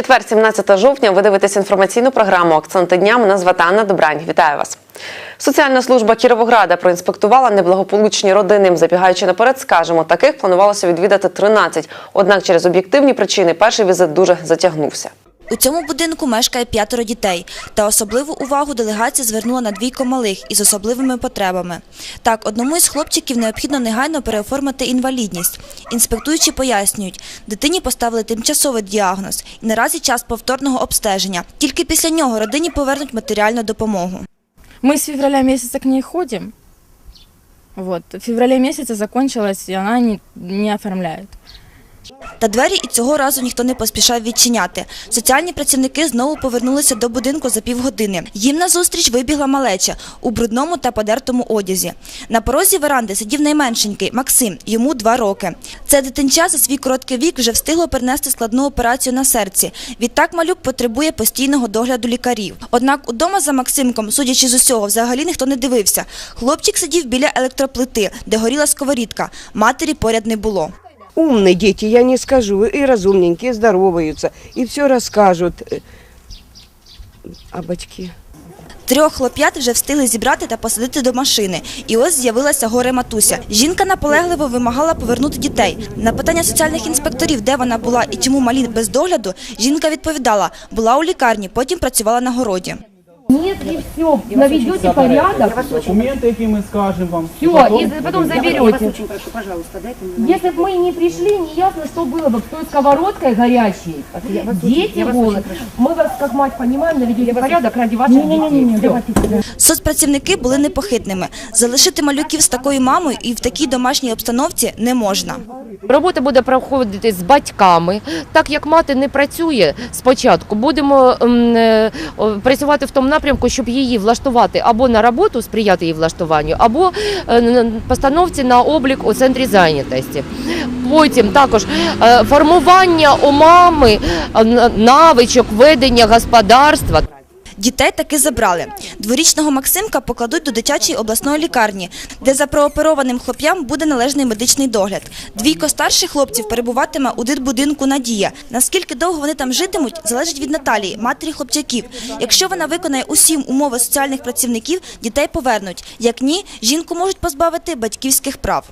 Четвер, 17 жовтня, ви дивитесь інформаційну програму Акценти дня. Мене звати Анна Добрань. Вітаю вас. Соціальна служба Кіровограда проінспектувала неблагополучні родини. Забігаючи наперед, скажемо, таких планувалося відвідати 13. Однак через об'єктивні причини перший візит дуже затягнувся. У цьому будинку мешкає п'ятеро дітей. Та особливу увагу делегація звернула на двійко малих із особливими потребами. Так, одному із хлопчиків необхідно негайно переоформити інвалідність. Інспектуючі пояснюють, дитині поставили тимчасовий діагноз і наразі час повторного обстеження. Тільки після нього родині повернуть матеріальну допомогу. Мы с февраля месяца к ней ходим. Вот. В феврале месяце закончилось, и она не, оформляет. Та двері і цього разу ніхто не поспішав відчиняти. Соціальні працівники знову повернулися до будинку за півгодини. Їм назустріч вибігла малеча у брудному та подертому одязі. На порозі веранди сидів найменшенький Максим, йому два роки. Це дитинча за свій короткий вік вже встигло перенести складну операцію на серці. Відтак малюк потребує постійного догляду лікарів. Однак удома за Максимком, судячи з усього, взагалі ніхто не дивився. Хлопчик сидів біля електроплити, де горіла сковорідка. Матері поряд не було. Умные дети, я не скажу, и разумненькие, здороваются, и все расскажут. А батьки? Трьох хлоп'ят вже встигли зібрати та посадити до машини. І ось з'явилася горе матуся. Жінка наполегливо вимагала повернути дітей. На питання соціальних інспекторів, де вона була і чому малі без догляду, жінка відповідала, була у лікарні, потім працювала на городі. Нет, и все, наведете порядок, Документы, які ми скажемо вам. все, Потом- и потом заберете. очень прошу, пожалуйста, дайте мне. Если бы мы не пришли, не ясно, что было бы. Кто сковородкой горячей, Я вас очень- дети я вас голод. очень прошу. Мы вас, как мать, понимаем, наведете порядок ради ваших детей. Всё. Соцпрацівники були непохитними. Залишити малюків з такою мамою і в такій домашній обстановці не можна. Робота буде проходити з батьками, так як мати не працює спочатку. Будемо м, е, о, працювати в тому напрямку, щоб її влаштувати або на роботу, сприяти її влаштуванню, або е, постановці на облік у центрі зайнятості. Потім також е, формування у мами е, навичок ведення господарства. Дітей таки забрали. Дворічного Максимка покладуть до дитячої обласної лікарні, де за прооперованим хлоп'ям буде належний медичний догляд. Двійко старших хлопців перебуватиме у дитбудинку Надія. Наскільки довго вони там житимуть, залежить від Наталії, матері хлопчаків. Якщо вона виконає усі умови соціальних працівників, дітей повернуть. Як ні, жінку можуть позбавити батьківських прав.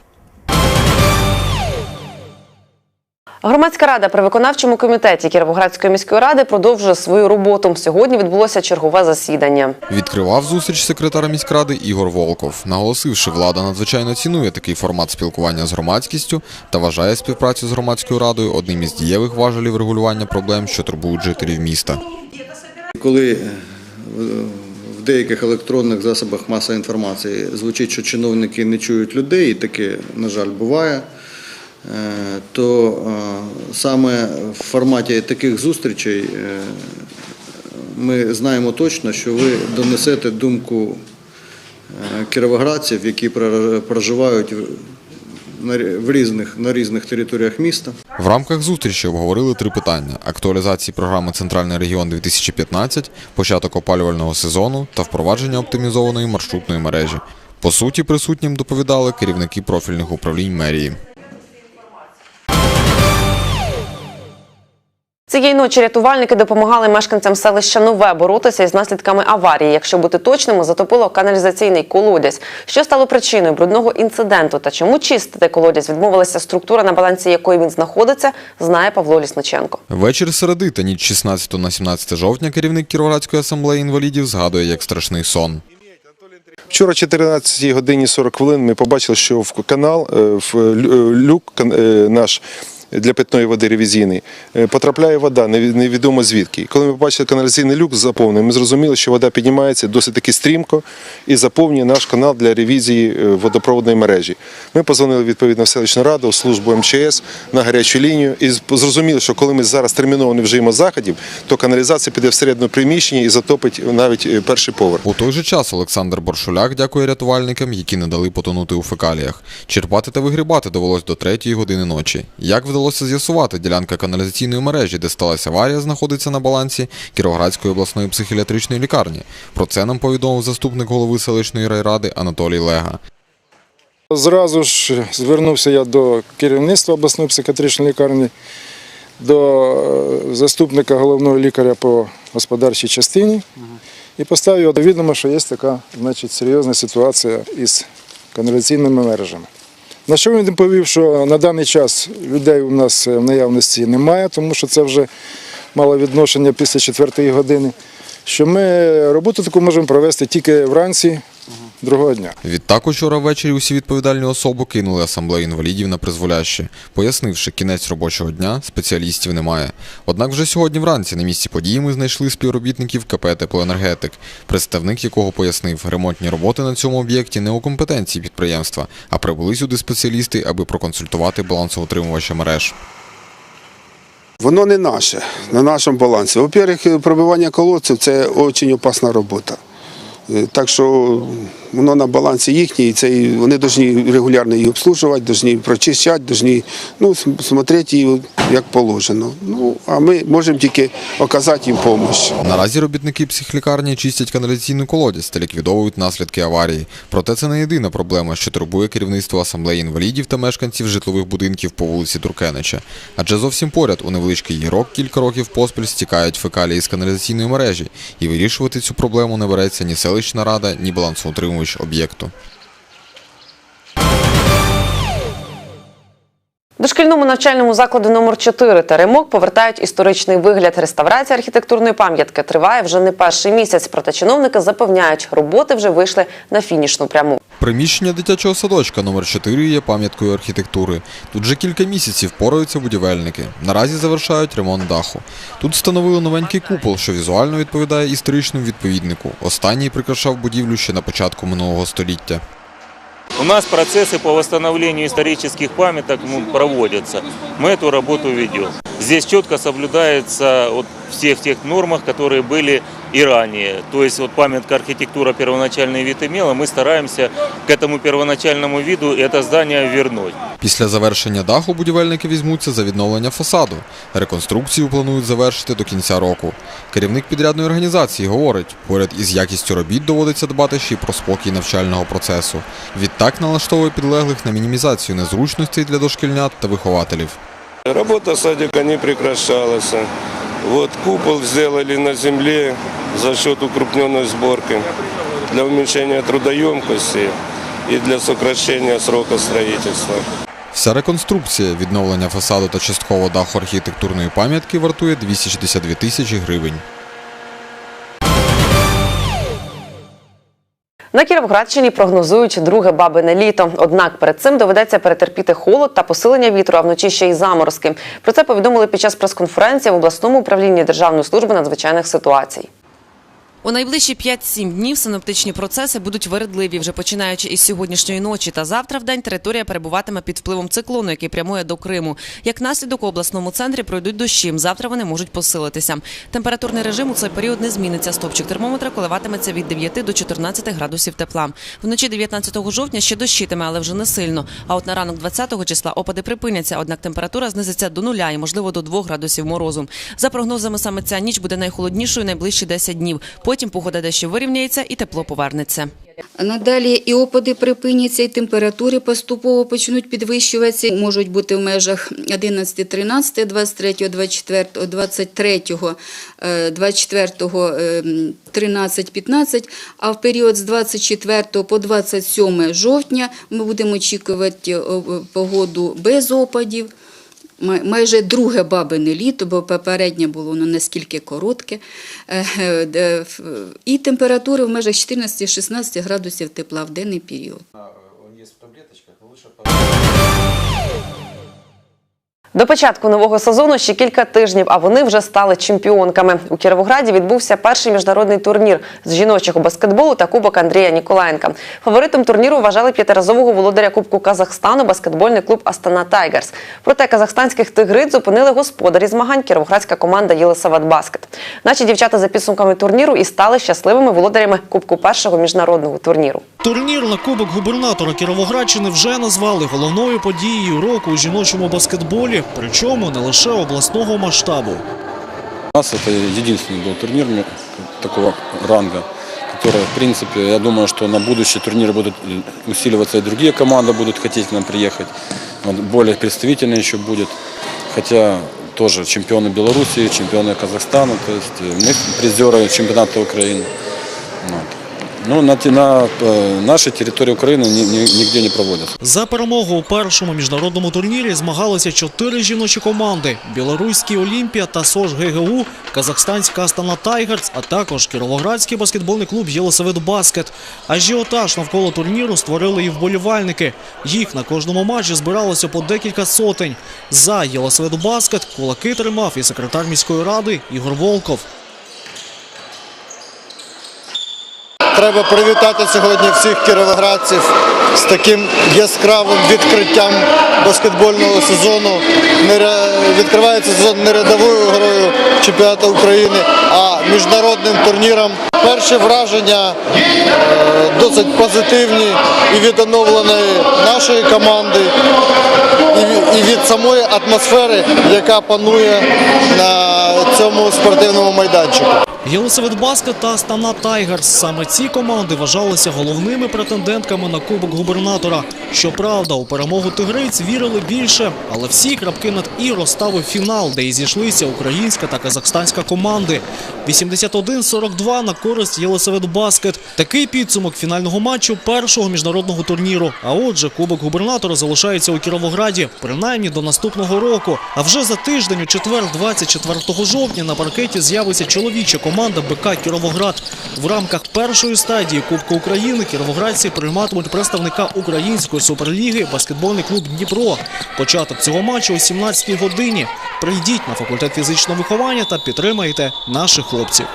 Громадська рада при виконавчому комітеті Кіровоградської міської ради продовжує свою роботу. Сьогодні відбулося чергове засідання. Відкривав зустріч секретар міськради Ігор Волков, наголосивши, влада надзвичайно цінує такий формат спілкування з громадськістю та вважає співпрацю з громадською радою одним із дієвих важелів регулювання проблем, що турбують жителів міста. Коли е, в деяких електронних засобах масової інформації звучить, що чиновники не чують людей, і таке, на жаль, буває, то е, саме в форматі таких зустрічей е, ми знаємо точно, що ви донесете думку е, кіровоградців, які проживають на різних територіях міста. В рамках зустрічі обговорили три питання: актуалізації програми Центральний регіон 2015, початок опалювального сезону та впровадження оптимізованої маршрутної мережі. По суті, присутнім доповідали керівники профільних управлінь мерії. Цієї ночі рятувальники допомагали мешканцям селища Нове боротися із наслідками аварії. Якщо бути точними, затопило каналізаційний колодязь. Що стало причиною брудного інциденту та чому чистити колодязь відмовилася структура, на балансі якої він знаходиться, знає Павло Лісниченко. Вечір середи та ніч 16 на 17 жовтня керівник Кіровоградської асамблеї інвалідів згадує як страшний сон. Вчора, о 14 годині 40 хвилин, ми побачили, що в канал, е, в е, люк е, наш для питної води ревізійний е, потрапляє вода, невідомо звідки. Коли ми побачили каналізаційний люк заповнений, ми зрозуміли, що вода піднімається досить таки стрімко і заповнює наш канал для ревізії е, водопроводної мережі. Ми позвонили відповідно в селищну раду, в службу МЧС на гарячу лінію і зрозуміли, що коли ми зараз терміново не вжиємо заходів, то каналізація піде всередину приміщення і затопить навіть е, перший поверх. У той же час Олександр Боршуляк дякує рятувальникам, які не дали потонути у фекаліях. Черпати та вигрібати довелось до третьої години ночі. Як вдалося з'ясувати, ділянка каналізаційної мережі, де сталася аварія, знаходиться на балансі Кіровоградської обласної психіатричної лікарні. Про це нам повідомив заступник голови селищної райради Анатолій Лега. Зразу ж звернувся я до керівництва обласної психіатричної лікарні до е, заступника головного лікаря по господарчій частині і поставив відома, що є така значить, серйозна ситуація із каналізаційними мережами. На що він відповів, що на даний час людей у нас в наявності немає, тому що це вже мало відношення після четвертої години. Що ми роботу таку можемо провести тільки вранці другого дня. Відтак учора ввечері усі відповідальні особи кинули асамблею інвалідів на призволяще, пояснивши, кінець робочого дня спеціалістів немає. Однак вже сьогодні вранці на місці події ми знайшли співробітників КП «Теплоенергетик», представник якого пояснив, ремонтні роботи на цьому об'єкті не у компетенції підприємства, а прибули сюди спеціалісти, аби проконсультувати балансоутримувача мереж. Воно не наше, на нашому балансі. Во-первых, пробивання колодців це дуже опасна робота. Е, Так що воно на балансі їхній, це вони повинні регулярно її обслужувати, повинні прочищати, повинні ну, см- смотрети її як положено. Ну, а ми можемо тільки оказати їм допомогу. Наразі робітники психлікарні чистять каналізаційну колодязь та ліквідовують наслідки аварії. Проте це не єдина проблема, що турбує керівництво асамблеї інвалідів та мешканців житлових будинків по вулиці Туркенича. Адже зовсім поряд у невеличкий ярок кілька років поспіль стікають фекалії з каналізаційної мережі, і вирішувати цю проблему не береться ні селищна рада, ні балансоутримувач об'єкту. Дошкільному навчальному закладу номер 4 Теремок повертають історичний вигляд. Реставрація архітектурної пам'ятки триває вже не перший місяць. Проте чиновники запевняють, роботи вже вийшли на фінішну пряму. Приміщення дитячого садочка номер 4 є пам'яткою архітектури. Тут вже кілька місяців пораються будівельники. Наразі завершають ремонт даху. Тут встановили новенький купол, що візуально відповідає історичному відповіднику. Останній прикрашав будівлю ще на початку минулого століття. У нас процессы по восстановлению исторических памяток ну, проводятся. Мы эту работу ведем. Здесь четко соблюдается вот всех тех нормах, которые были и ранее. То есть вот памятка архитектура первоначальный вид имела, мы стараемся к этому первоначальному виду это здание вернуть. Після завершення даху будівельники візьмуться за відновлення фасаду. Реконструкцію планують завершити до кінця року. Керівник підрядної організації говорить, поряд із якістю робіт доводиться дбати ще й про спокій навчального процесу. Відтак налаштовує підлеглих на мінімізацію незручностей для дошкільнят та вихователів. Работа садика не прекращалась. Вот купол сделали на земле за счет укрупненной сборки для уменьшения трудоемкости и для сокращения срока строительства. Вся реконструкція, відновлення фасаду та частково даху архітектурної пам'ятки вартує 262 тисячі гривень. На Кіровоградщині прогнозують друге бабине літо. Однак перед цим доведеться перетерпіти холод та посилення вітру, а вночі ще й заморозки. Про це повідомили під час прес-конференції в обласному управлінні Державної служби надзвичайних ситуацій. У найближчі 5-7 днів синоптичні процеси будуть вередливі. Вже починаючи із сьогоднішньої ночі та завтра в день територія перебуватиме під впливом циклону, який прямує до Криму. Як наслідок у обласному центрі пройдуть дощі. Завтра вони можуть посилитися. Температурний режим у цей період не зміниться. Стопчик термометра коливатиметься від 9 до 14 градусів тепла. Вночі 19 жовтня ще дощитиме, але вже не сильно. А от на ранок 20 числа опади припиняться. Однак температура знизиться до нуля і можливо до 2 градусів морозу. За прогнозами, саме ця ніч буде найхолоднішою найближчі 10 днів. Потім погода дещо вирівняється і тепло повернеться. Надалі і опади припиняться, і температури поступово почнуть підвищуватися. Можуть бути в межах 11, 13, 23, 24, 23, е, 24, 13, 15, а в період з 24 по 27 жовтня ми будемо очікувати е, погоду без опадів. Май- Майже друге бабине літо, бо попереднє було воно наскільки коротке. Е, е, І температури в межах 14-16 градусів тепла в денний період. До початку нового сезону ще кілька тижнів, а вони вже стали чемпіонками. У Кіровограді відбувся перший міжнародний турнір з жіночого баскетболу та кубок Андрія Ніколаєнка. Фаворитом турніру вважали п'ятиразового володаря Кубку Казахстану баскетбольний клуб Астана Тайгерс. Проте казахстанських тигрит зупинили господарі змагань кіровоградська команда Єлисават Баскет. Наші дівчата за підсумками турніру і стали щасливими володарями Кубку першого міжнародного турніру. Турнір на Кубок губернатора Кіровоградщини вже назвали головною подією року у жіночому баскетболі, причому не лише обласного масштабу. У нас это единственный был турнир ме- такого ранга, который, в принципе, я думаю, что на будущие турниры будут э, усиливаться, и другие команды будут хотеть к нам приехать. Вот более представительно еще будет. Хотя тоже чемпионы Беларуси, чемпионы Казахстана, то есть э, мы призеры чемпионата Украины. Ну, на, на э, нашей территории Украины ни- ни- нигде не проводятся. За перемогу у першому міжнародному турнірі змагалися чотири жіночі команди: Білоруський Олімпія та СОЖ ГГУ, Казахстанська Астана Тайгерс, а також Кіровоградський баскетбольний клуб Єлисавет Баскет. Ажіотаж навколо турніру створили і вболівальники. Їх на кожному матчі збиралося по декілька сотень. За Єлисавет Баскет кулаки тримав і секретар міської ради Ігор Волков. Треба привітати сьогодні всіх кіровоградців з таким яскравим відкриттям баскетбольного сезону. Відкривається сезон не рядовою грою чемпіонату України, а міжнародним турніром. Перші враження е, досить позитивні і від оновленої нашої команди, і від самої атмосфери, яка панує на цьому спортивному майданчику. Єлисавет Баскет та Астана Тайгерс. Саме ці команди вважалися головними претендентками на Кубок губернатора. Щоправда, у перемогу тигриць вірили більше, але всі крапки над і розставив фінал, де і зійшлися українська та казахстанська команди. 81-42 на користь Єлисавет Баскет. Такий підсумок фінального матчу першого міжнародного турніру. А отже, Кубок губернатора залишається у Кіровограді, принаймні до наступного року. А вже за тиждень, у четвер, 24 жовтня, на паркеті з'явиться чоловіча команда БК Кіровоград. В рамках першої стадії Кубку України кіровоградці прийматимуть представника української суперліги баскетбольний клуб Дніпро. Початок цього матчу о 17-й годині. Прийдіть на факультет фізичного виховання та підтримайте наших хлопців.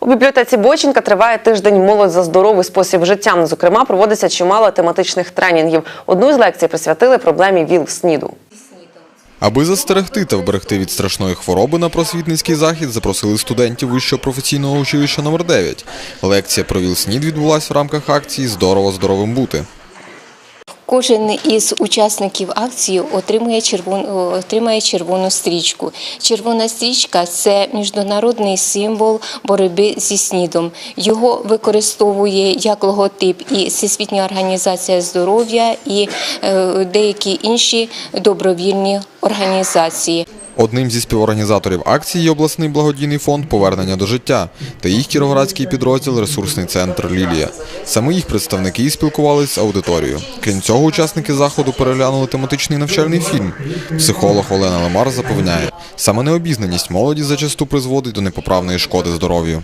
У бібліотеці Боченка триває тиждень молодь за здоровий спосіб життя. Зокрема, проводиться чимало тематичних тренінгів. Одну з лекцій присвятили проблемі ВІЛ-СНІДу. Аби застерегти та вберегти від страшної хвороби на просвітницький захід, запросили студентів Вищого професійного училища номер 9 Лекція про ВІЛ-СНІД відбулась в рамках акції Здорово здоровим бути. Кожен із учасників акції отримує червону, отримає червону стрічку. Червона стрічка це міжнародний символ боротьби зі СНІДом. Його використовує як логотип і Всесвітня організація здоров'я, і е, деякі інші добровільні організації. Одним зі співорганізаторів акції є обласний благодійний фонд Повернення до життя та їх кіровоградський підрозділ Ресурсний центр Лілія. Саме їх представники спілкувалися з аудиторією. Крім цього, учасники заходу переглянули тематичний навчальний фільм. Психолог Олена Лемар запевняє, саме необізнаність молоді зачасту призводить до непоправної шкоди здоров'ю.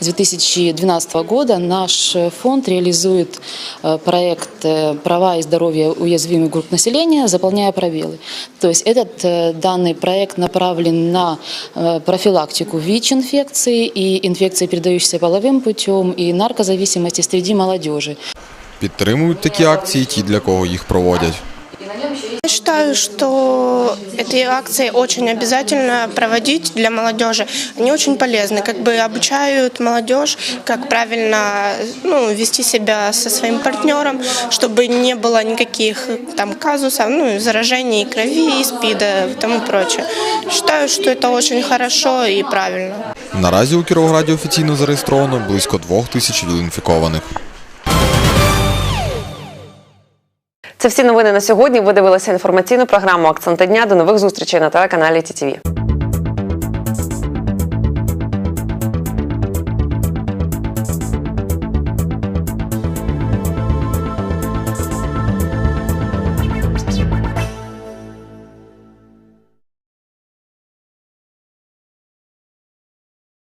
С 2012 года наш фонд реализует э, проект э, «Права и здоровье уязвимых групп населения, заполняя пробелы». То есть этот э, данный проект направлен на э, профилактику ВИЧ-инфекции и инфекции, передающиеся половым путем, и наркозависимости среди молодежи. Підтримують такі акції ті, для кого їх проводять. Я считаю, что эти акции очень обязательно проводить для молодежи. Они очень полезны, как бы обучают молодежь, как правильно ну, вести себя со своим партнером, чтобы не было никаких там казусов, ну, заражений крови, СПИДа и тому прочее. Считаю, что это очень хорошо и правильно. Наразі у Кіровограді офіційно зареєстровано близько двох тисяч ВІЛ-інфікованих. Це всі новини на сьогодні. Ви дивилися інформаційну програму Акценти дня. До нових зустрічей на телеканалі ТІТІВІ.